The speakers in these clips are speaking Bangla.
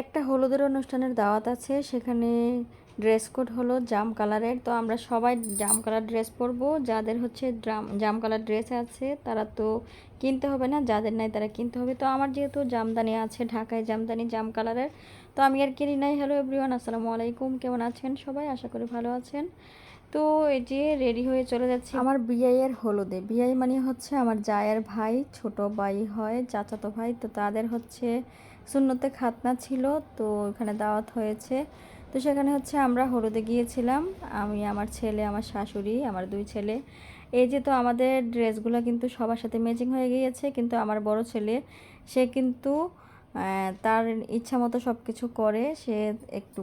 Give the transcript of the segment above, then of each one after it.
একটা হলুদের অনুষ্ঠানের দাওয়াত আছে, সেখানে ড্রেস কোড হলো জাম কালারের। তো আমরা সবাই জাম কালার ড্রেস পরবো। যাদের হচ্ছে ড্রাম জাম কালার ড্রেস আছে, তারা তো কিনতে হবে না, যাদের নাই তারা কিনতে হবে। তো আমার যেহেতু জামদানি আছে, ঢাকায় জামদানি জাম কালারের, তো আমি আর কিনি নাই। হ্যালো এভরিওয়ান আসসালামু আলাইকুম। কেমন আছেন সবাই? আশা করি ভালো আছেন। তো এই যে রেডি হয়ে চলে যাচ্ছে। আমার বিআইয়ের হলুদে। বিআই মানে হচ্ছে আমার জায়ের ভাই, ছোট ভাই হয়, চাচাতো ভাই। তো তাদের হচ্ছে শূন্যতে খাতনা ছিল, তো ওখানে দাওয়াত হয়েছে। তো সেখানে হচ্ছে আমরা হলুদে গিয়েছিলাম। আমি, আমার ছেলে, আমার শাশুড়ি, আমার দুই ছেলে। এই যে তো আমাদের ড্রেসগুলো কিন্তু সবার সাথে ম্যাচিং হয়ে গিয়েছে, কিন্তু আমার বড় ছেলে, সে কিন্তু তার ইচ্ছা মতো সব কিছু করে। সে একটু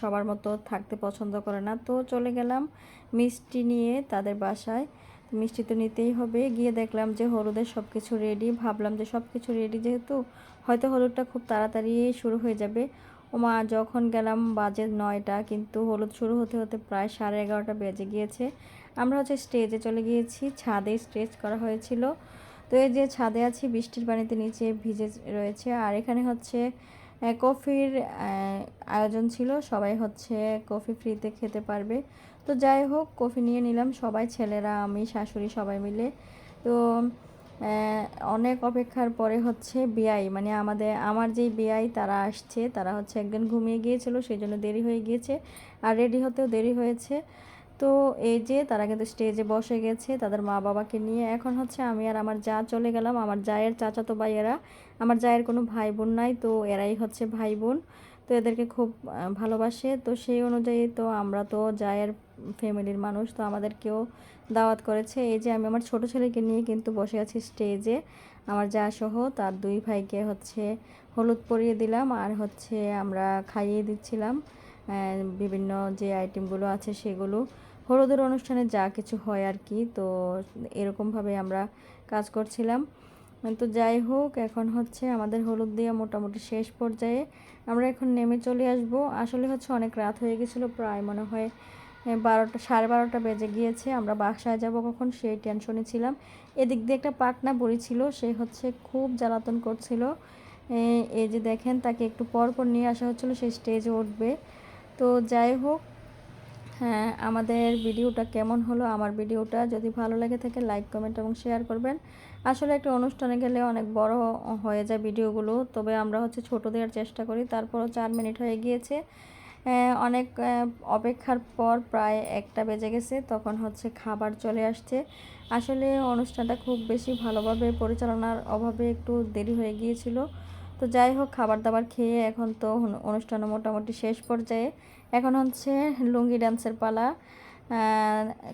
সবার মতো থাকতে পছন্দ করে না। তো চলে গেলাম মিষ্টি নিয়ে তাদের বাসায়। মিষ্টি তো নিতেই হবে। গিয়ে দেখলাম যে হলুদের সব কিছু রেডি ভাবলাম যে সব কিছু রেডি যেহেতু, হয়তো হলুদটা খুব তাড়াতাড়ি শুরু হয়ে যাবে। ওমা, যখন গেলাম বাজে নয়টা, কিন্তু হলুদ শুরু হতে হতে প্রায় সাড়ে এগারোটা বেজে গিয়েছে। আমরা হচ্ছে স্টেজে চলে গিয়েছি। ছাদে স্টেজ করা হয়েছিল। তো এই যে ছাদে আছি, বৃষ্টির পানিতে নিচে ভিজে রয়েছে। আর এখানে হচ্ছে কফির আয়োজন ছিল। সবাই হচ্ছে কফি ফ্রিতে খেতে পারবে। তো যাই হোক, কফি নিয়ে নিলাম সবাই, ছেলেরা, আমি, শাশুড়ি সবাই মিলে। তো অনেক অপেক্ষার পরে হচ্ছে বিআই মানে আমাদের, আমার যেই বিআই, তারা আসছে। তারা হচ্ছে একদিন ঘুমিয়ে গিয়েছিল, সেই জন্য দেরি হয়ে গিয়েছে। আর রেডি হতেও দেরি হয়েছে। তো এই যে তারা কিন্তু স্টেজে বসে গেছে তাদের মা বাবাকে নিয়ে। এখন হচ্ছে আমি আর আমার যা চলে গেলাম, আমার জায়ের চাচাতো ভাইয়েরা, আমার জায়ের কোনো ভাই বোন নাই তো এরাই হচ্ছে ভাই বোন তো এদেরকে খুব ভালোবাসে। তো সেই অনুযায়ী তো আমরা তো জায়ের ফ্যামিলির মানুষ, তো আমাদেরকেও দাওয়াত করেছে। এই যে আমি আমার ছোট ছেলেকে নিয়ে কিন্তু বসে আছি স্টেজে। আমার যা সহ তার দুই ভাইকে হচ্ছে হলুদ পরিয়ে দিলাম আর হচ্ছে আমরা খাইয়ে দিচ্ছিলাম। বিভিন্ন যে আইটেমগুলো আছে সেগুলো, হলুদের অনুষ্ঠানে যা কিছু হয় আর কি তো এরকমভাবে আমরা কাজ করছিলাম। তো যাই হোক, এখন হচ্ছে আমাদের হলুদ দিয়ে মোটামুটি শেষ পর্যায়ে। আমরা এখন নেমে চলে আসব। আসলে হচ্ছে অনেক রাত হয়ে গেছিল, প্রায় মনে হয় বারোটা, সাড়ে বারোটা বেজে গিয়েছে। আমরা বাসায় যাব কখন সেই টেনশনে ছিলাম। এদিক দিয়ে একটা পাকনা বড়ি ছিল, সে হচ্ছে খুব জ্বালাতন করছিল। এই যে দেখেন, তাকে একটু পর পর নিয়ে আসা হচ্ছিল, সে স্টেজে উঠবে। তো যাই হোক হ্যাঁ আমাদের ভিডিওটা কেমন হলো আমার ভিডিওটা যদি ভালো লাগে থাকে লাইক, কমেন্ট এবং শেয়ার করবেন। আসলে একটা অনুষ্ঠানে গেলে অনেক বড় হয়ে যায় ভিডিওগুলো, তবে আমরা হচ্ছে ছোটো দেওয়ার চেষ্টা করি, তারপরও চার মিনিট হয়ে গিয়েছে। অনেক অপেক্ষার পর প্রায় একটা বেজে গেছে, তখন হচ্ছে খাবার চলে আসছে। আসলে অনুষ্ঠানটা খুব বেশি ভালোভাবে পরিচালনার অভাবে একটু দেরি হয়ে গিয়েছিল। তো যাই হোক খাবার দাবার খেয়ে এখন তো অনুষ্ঠান মোটামুটি শেষ পর্যায়ে। এখন হচ্ছে লুঙ্গি ডান্সের পালা।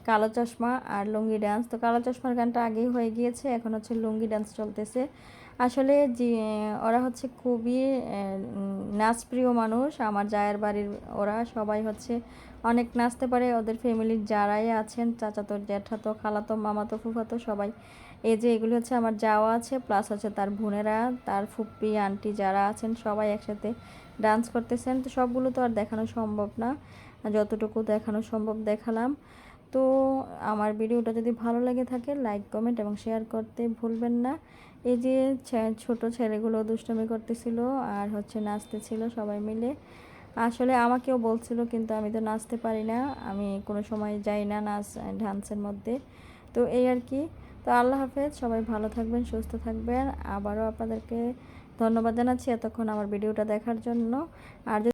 কালো চশমা আর লুঙ্গি ডান্স তো কালো চশমার গানটা আগেই হয়ে গিয়েছে, এখন হচ্ছে লুঙ্গি ডান্স চলতেছে। আসলে যে ওরা হচ্ছে খুবই নাচপ্রিয় মানুষ। আমার জায়ের বাড়ির ওরা সবাই হচ্ছে অনেক নাচতে পারে। ওদের ফ্যামিলির যারাই আছেন, চাচাতো, জ্যাঠাতো, খালাতো, মামাতো, ফুফাতো সবাই। এই যে এগুলি হচ্ছে আমার যাওয়া আছে প্লাস হচ্ছে তার বোনেরা, তার ফুপ্পি আন্টি যারা আছেন সবাই একসাথে ডান্স করতেছেন, তো সবগুলো তো আর দেখানো সম্ভব না। যতটুকু দেখানো সম্ভব দেখালাম। তো আমার ভিডিওটা যদি ভালো লেগে থাকে লাইক কমেন্ট এবং শেয়ার করতে ভুলবেন না। এই যে ছোট ছেলেগুলো দুষ্টমি করতেছিল আর হচ্ছে নাচতেছিল সবাই মিলে। আসলে আমাকেও বলছিল, কিন্তু আমি তো নাচতে পারি না। আমি কোনো সময় যাই না নাচ, ডান্সের মধ্যে। তো এই আর কি। তো আল্লাহ হাফেজ, সবাই ভালো থাকবেন, সুস্থ থাকবেন। আবারও আপনাদেরকে ধন্যবাদ জানাচ্ছি এতক্ষণ আমার ভিডিওটা দেখার জন্য। আর